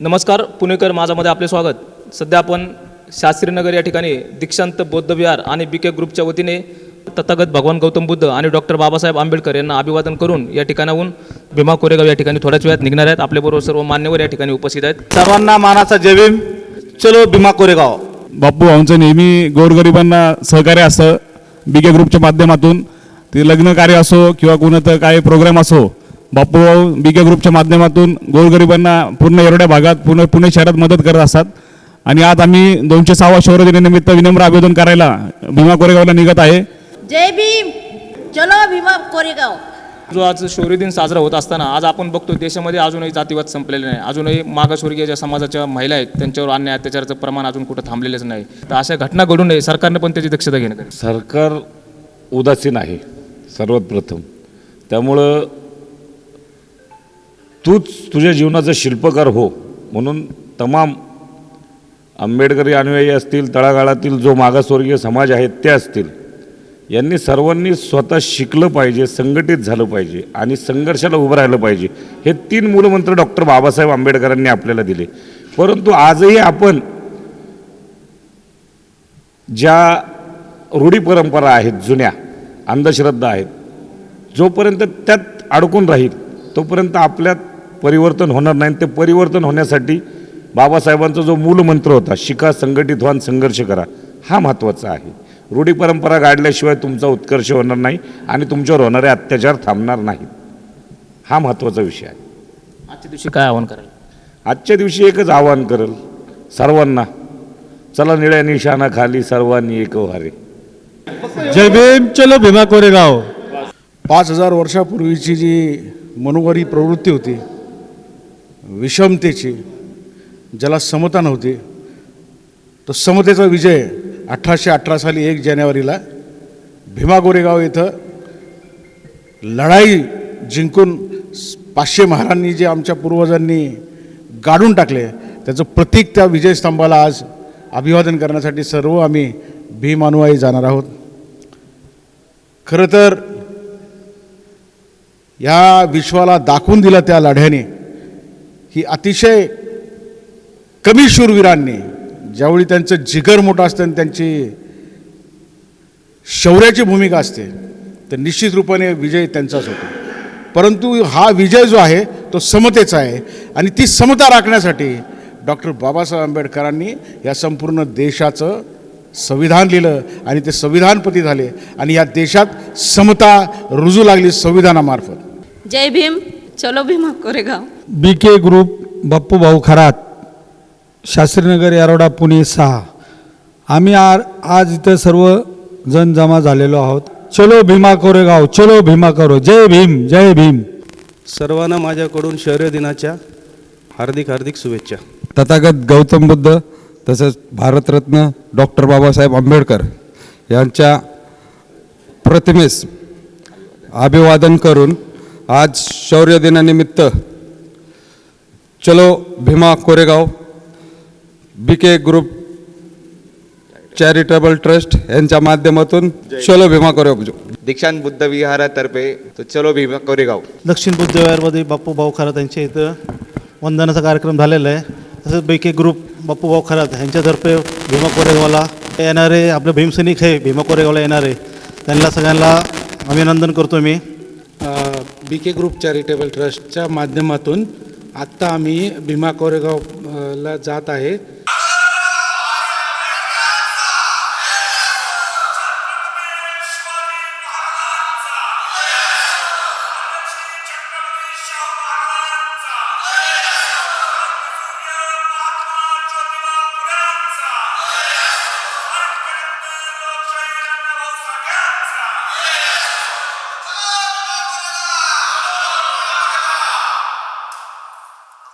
नमस्कार पुणेकर माझामध्ये आपले स्वागत. सध्या आपण शास्त्रीनगर या ठिकाणी दीक्षांत बौद्ध विहार आणि बी के ग्रुपच्या वतीने तथागत भगवान गौतम बुद्ध आणि डॉक्टर बाबासाहेब आंबेडकर यांना अभिवादन करून या ठिकाणाहून भीमा कोरेगाव या ठिकाणी थोड्याच वेळात निघणार आहेत. आपल्याबरोबर सर्व मान्यवर या ठिकाणी उपस्थित आहेत. सर्वांना मानाचा जय भीम. चलो भीमा कोरेगाव. बापू भाऊंचं नेहमी गोरगरिबांना सहकार्य असतं. बी के ग्रुपच्या माध्यमातून. ते लग्न कार्य असो किंवा कुणाचं काय प्रोग्राम असो बापू भाऊ बी के ग्रुपच्या माध्यमातून गोरगरिबांना पूर्ण एवढ्या भागात पुणे पुणे शहरात मदत करत असतात. आणि आज आम्ही दोनशे सहावा शौर्य दिनानिमित्त विनम्र अभिवादन करायला भीमा कोरेगावला निघत आहे. जय भीम! चलो भीमा कोरेगाव. जो आज शौर्य दिन साजरा होत असताना आज आपण बघतो देशामध्ये अजूनही जातीवाद संपलेले नाही. अजूनही मागासवर्गीय ज्या समाजाच्या महिला आहेत त्यांच्यावर अन्याय अत्याचाराचं प्रमाण अजून कुठं थांबलेलंच नाही. तर अशा घटना घडू नये सरकारनं पण त्याची दक्षता घेणं सरकार उदासीन आहे सर्वात प्रथम त्यामुळं तूच तुझ्या जीवनाचा शिल्पकार हो. म्हणून तमाम आंबेडकरी अनुयायी असतील तळागाळातील जो मागासवर्गीय समाज आहे ते असतील. यांनी सर्वांनी स्वतः शिकलं पाहिजे संघटित झालं पाहिजे आणि संघर्षाला उभं राहिलं पाहिजे. हे तीन मूलमंत्र डॉक्टर बाबासाहेब आंबेडकरांनी आपल्याला दिले. परंतु आजही आपण ज्या रूढी परंपरा आहेत जुन्या अंधश्रद्धा आहेत जोपर्यंत त्यात अडकून राहील तोपर्यंत आपल्यात परिवर्तन होणार नाही ते परिवर्तन होण्यासाठी बाबासाहेबांचा जो मूलमंत्र होता शिका संघटित व्हा संघर्ष करा हा महत्त्वाचा आहे. रूढी परंपरा गाडल्याशिवाय तुमचा उत्कर्ष होणार नाही आणि तुमच्यावर होणारे अत्याचार थांबणार नाहीत. हा महत्त्वाचा विषय आहे. आजच्या दिवशी काय आव्हान कराल? आजच्या दिवशी एकच आवाहन करेल. सर्वांना चला निळ्या निशाणा खाली सर्वांनी एक व्हारे जय भीम चलो भीमा कोरेगाव. पाच हजार वर्षापूर्वीची जी मनोवारी प्रवृत्ती होती विषमतेची ज्याला समता नव्हती तो समतेचा विजय अठराशे अठरा साली एक जानेवारीला भीमा गोरेगाव इथं लढाई जिंकून पाचशे महारांनी जे आमच्या पूर्वजांनी गाडून टाकले त्याचं प्रतीक त्या विजयस्तंभाला आज अभिवादन करण्यासाठी सर्व आम्ही भीम अनुयायी जाणार आहोत. खरं तर या विश्वाला दाखवून दिलं त्या लढ्याने ही अतिशय कमी शूरवीरांनी ज्यावेळी त्यांचं जिगर मोठं असतं आणि त्यांची शौर्याची भूमिका असते तर निश्चित रूपाने विजय त्यांचाच होतो. परंतु हा विजय जो आहे तो समतेचा आहे आणि ती समता राखण्यासाठी डॉक्टर बाबासाहेब आंबेडकरांनी या संपूर्ण देशाचं संविधान लिहिलं आणि ते संविधानपती झाले आणि या देशात समता रुजू लागली संविधानामार्फत. जय भीम. चलो Bhima Koregaon. B K group Bappu भाऊ खरात शास्त्रीनगर यारोडा पुणे सहा. आम्ही आ आज इथं सर्व जण जमा झालेलो आहोत. चलो भीमा कोरेगाव चलो भीमा करो. जय भीम जय भीम. सर्वांना माझ्याकडून शौर्य दिनाच्या हार्दिक हार्दिक शुभेच्छा. तथागत गौतम बुद्ध तसंच भारतरत्न डॉक्टर बाबासाहेब आंबेडकर यांच्या प्रतिमेस अभिवादन करून आज शौर्य दिनानिमित्त चलो Bhima Koregaon B K group charitable trust यांच्या माध्यमातून चलो भीमा कोरेगाव दीक्षांत बुद्ध विहारातर्फे तो चलो भीमा कोरेगाव. दक्षिण बुद्ध विहारमध्ये बाप्पू भाऊ खरात यांच्या इथं वंदनाचा कार्यक्रम झालेला आहे. तसंच बैके ग्रुप बाप्पू भाऊ खरात यांच्यातर्फे भीमा कोरेगावला येणारे आपले भीमसैनिक आहे भीमा कोरेगावला येणारे त्यांना सगळ्यांना अभिनंदन करतो मी. बी के ग्रुप चॅरिटेबल ट्रस्टच्या माध्यमातून आत्ता आम्ही भीमा कोरेगावला जात आहे.